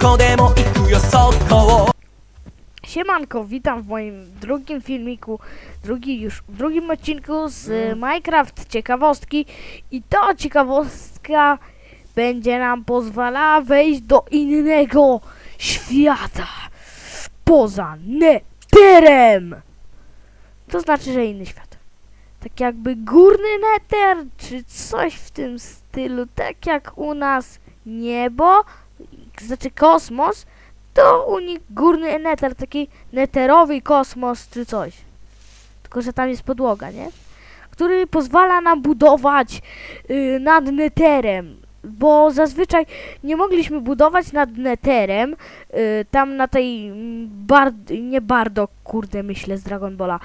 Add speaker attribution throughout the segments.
Speaker 1: こでも行くよそこを
Speaker 2: Siemanko, witam w moim drugim filmiku, drugi już, w drugim odcinku z e, Minecraft ciekawostki i ta ciekawostka będzie nam pozwalała wejść do innego świata poza Netherem. To znaczy, że inny świat. Tak jakby górny Nether, czy coś w tym stylu, tak jak u nas niebo, znaczy kosmos, to u nich górny neter, taki neterowy kosmos czy coś. Tylko, że tam jest podłoga, nie? Który pozwala nam budować y, nad neterem. Bo zazwyczaj nie mogliśmy budować nad neterem, y, tam na tej mm, bar, nie bardo, kurde myślę z Dragon Balla,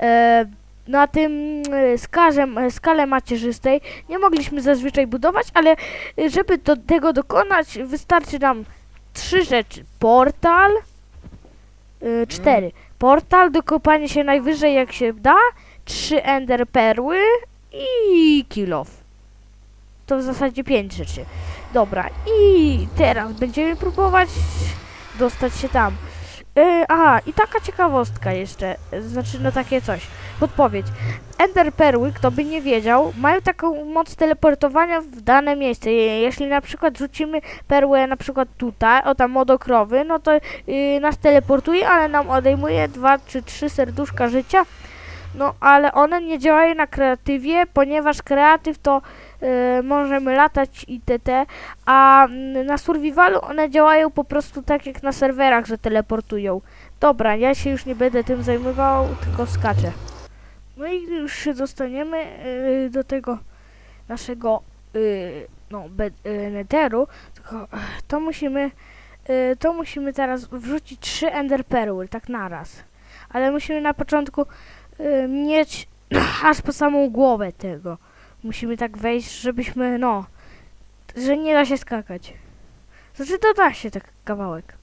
Speaker 2: e, na tym y, skarze, skale macierzystej nie mogliśmy zazwyczaj budować, ale y, żeby do tego dokonać wystarczy nam trzy rzeczy. Portal, y, cztery. Portal, dokopanie się najwyżej jak się da, trzy ender perły i kill off. To w zasadzie pięć rzeczy. Dobra, i teraz będziemy próbować dostać się tam. Yy, aha, i taka ciekawostka jeszcze, znaczy no takie coś, podpowiedź. Ender perły, kto by nie wiedział, mają taką moc teleportowania w dane miejsce. Je- Jeśli na przykład rzucimy perłę na przykład tutaj, o tam odokrowy, no to yy, nas teleportuje, ale nam odejmuje dwa czy trzy serduszka życia. No, ale one nie działają na kreatywie, ponieważ kreatyw to możemy latać itd., a mm, na survivalu one działają po prostu tak jak na serwerach, że teleportują. Dobra, ja się już nie będę tym zajmował, tylko skaczę. No i już się dostaniemy yy, do tego naszego yy, no, netheru, tylko, to musimy to musimy teraz wrzucić trzy ender perły, tak naraz. Ale musimy na początku mieć aż po samą głowę tego. Musimy tak wejść, żebyśmy, no, że nie da się skakać. Znaczy to da się tak kawałek.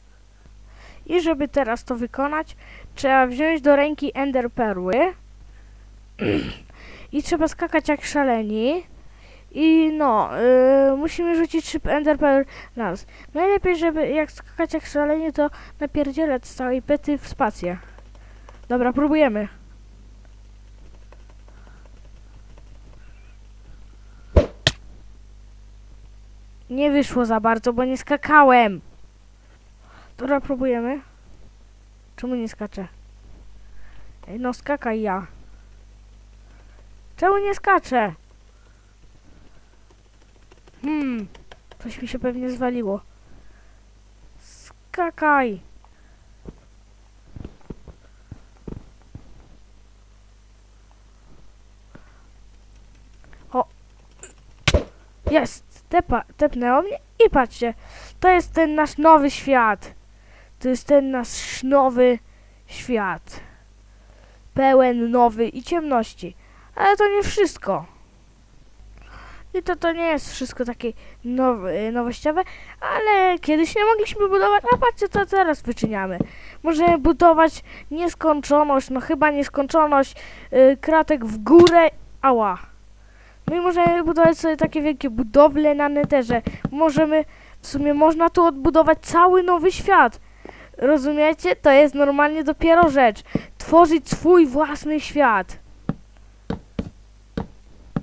Speaker 2: I żeby teraz to wykonać, trzeba wziąć do ręki ender perły i trzeba skakać jak szaleni. I no, yy, musimy rzucić trzy ender pearl raz. Najlepiej, żeby jak skakać jak szaleni, to napierdzielać z całej pety w spację. Dobra, próbujemy. Nie wyszło za bardzo, bo nie skakałem. Dobra, próbujemy. Czemu nie skaczę? No skakaj ja. Czemu nie skaczę? Hmm, coś mi się pewnie zwaliło. Skakaj. O. Jest. Tepa, tepnęło mnie i patrzcie. To jest ten nasz nowy świat. To jest ten nasz nowy świat. Pełen nowy i ciemności. Ale to nie wszystko. I to, to nie jest wszystko takie now, nowościowe, ale kiedyś nie mogliśmy budować, a patrzcie co teraz wyczyniamy. Możemy budować nieskończoność, no chyba nieskończoność y, kratek w górę, ała. No i możemy budować sobie takie wielkie budowle na neterze. Możemy, w sumie można tu odbudować cały nowy świat. Rozumiecie? To jest normalnie dopiero rzecz. Tworzyć swój własny świat.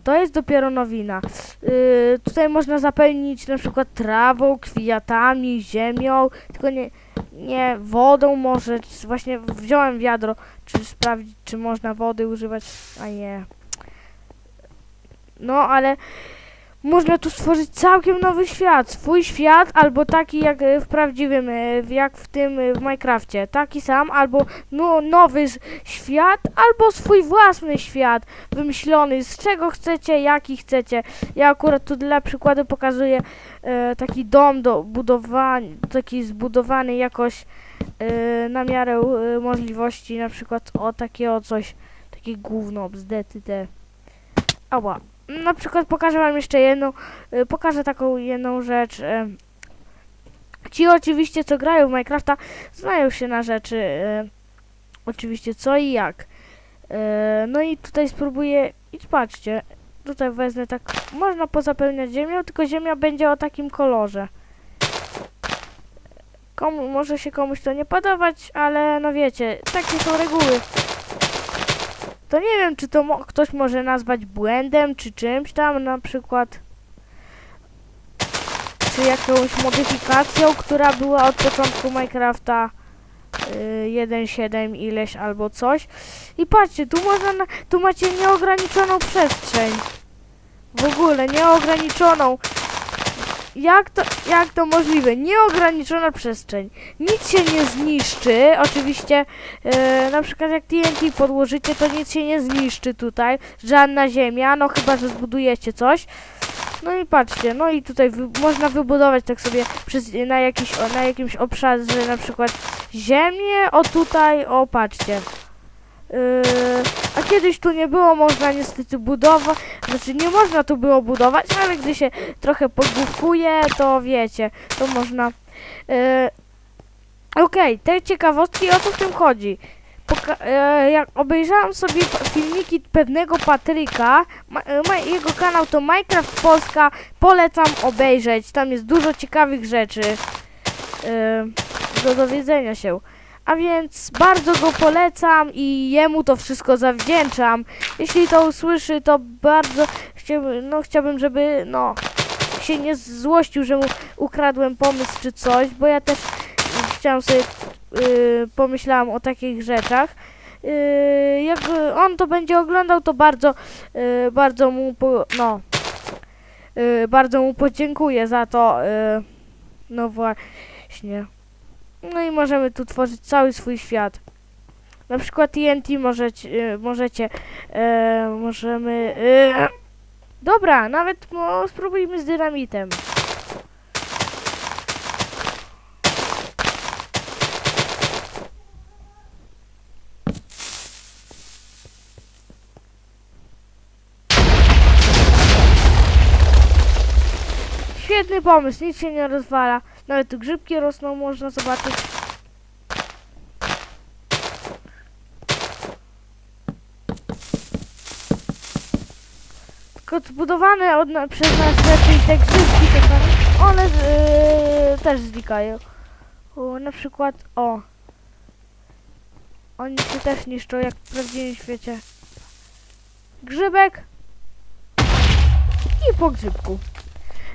Speaker 2: To jest dopiero nowina. Yy, tutaj można zapełnić na przykład trawą, kwiatami, ziemią, tylko nie, nie wodą może. Właśnie wziąłem wiadro, czy sprawdzić, czy można wody używać, a nie. No, ale można tu stworzyć całkiem nowy świat. Swój świat, albo taki jak e, w prawdziwym, e, jak w tym e, w Minecrafcie. Taki sam, albo no, nowy świat, albo swój własny świat wymyślony, z czego chcecie, jaki chcecie. Ja akurat tu dla przykładu pokazuję e, taki dom do budowania, taki zbudowany jakoś e, na miarę e, możliwości, na przykład o takie o coś, takie gówno, bzdety te. Ała. Na przykład pokażę wam jeszcze jedną, e, pokażę taką jedną rzecz. e. Ci oczywiście, co grają w Minecrafta, znają się na rzeczy, e, oczywiście co i jak. No i tutaj spróbuję, i patrzcie, tutaj wezmę tak, można pozapełniać ziemią, tylko ziemia będzie o takim kolorze. Komu, może się komuś to nie podobać, ale no wiecie, takie są reguły. To nie wiem, czy to mo- ktoś może nazwać błędem, czy czymś tam, na przykład. Czy jakąś modyfikacją, która była od początku Minecrafta y, 1.7 ileś albo coś. I patrzcie, tu można, na, tu macie nieograniczoną przestrzeń. W ogóle nieograniczoną. Jak to, jak to możliwe? Nieograniczona przestrzeń. Nic się nie zniszczy. Oczywiście, e, na przykład jak TNT podłożycie, to nic się nie zniszczy tutaj. Żadna ziemia, no chyba, że zbudujecie coś. No i patrzcie, no i tutaj wy, można wybudować tak sobie przez, na, jakiś, na jakimś obszarze na przykład ziemię, o tutaj, o patrzcie. Yy, a kiedyś tu nie było można niestety budować, znaczy nie można tu było budować, ale gdy się trochę pogłówkuje, to wiecie, to można. Yy, Okej, te ciekawostki, o co w tym chodzi? Poka- e, jak obejrzałam sobie filmiki pewnego Patryka, e, jego kanał to Minecraft Polska, polecam obejrzeć, tam jest dużo ciekawych rzeczy do dowiedzenia się. A więc bardzo go polecam i jemu to wszystko zawdzięczam. Jeśli to usłyszy, to bardzo chciałbym, no, chciałbym, żeby no, się nie złościł, że mu ukradłem pomysł czy coś, bo ja też chciałam sobie, yy, pomyślałam o takich rzeczach. Yy, jak on to będzie oglądał, to bardzo, yy, bardzo mu, po, no, yy, bardzo mu podziękuję za to. Yy, no właśnie. No i możemy tu tworzyć cały swój świat. Na przykład TNT możecie, yy, możecie, yy, możemy, yy, dobra, nawet spróbujmy z dynamitem. Świetny pomysł, nic się nie rozwala. Nawet tu grzybki rosną, można zobaczyć. Tylko zbudowane od przez nas rzeczy i te grzybki czasami, one yy, też znikają. O, na przykład, o. Oni się też niszczą jak w prawdziwym świecie. Grzybek i po grzybku.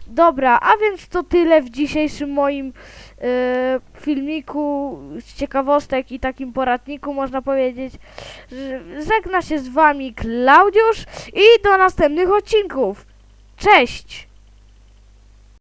Speaker 2: Dobra, a więc to tyle w dzisiejszym moim e, filmiku z ciekawostek i takim poradniku, można powiedzieć. że Żegna się z wami Klaudiusz i do następnych odcinków. Cześć!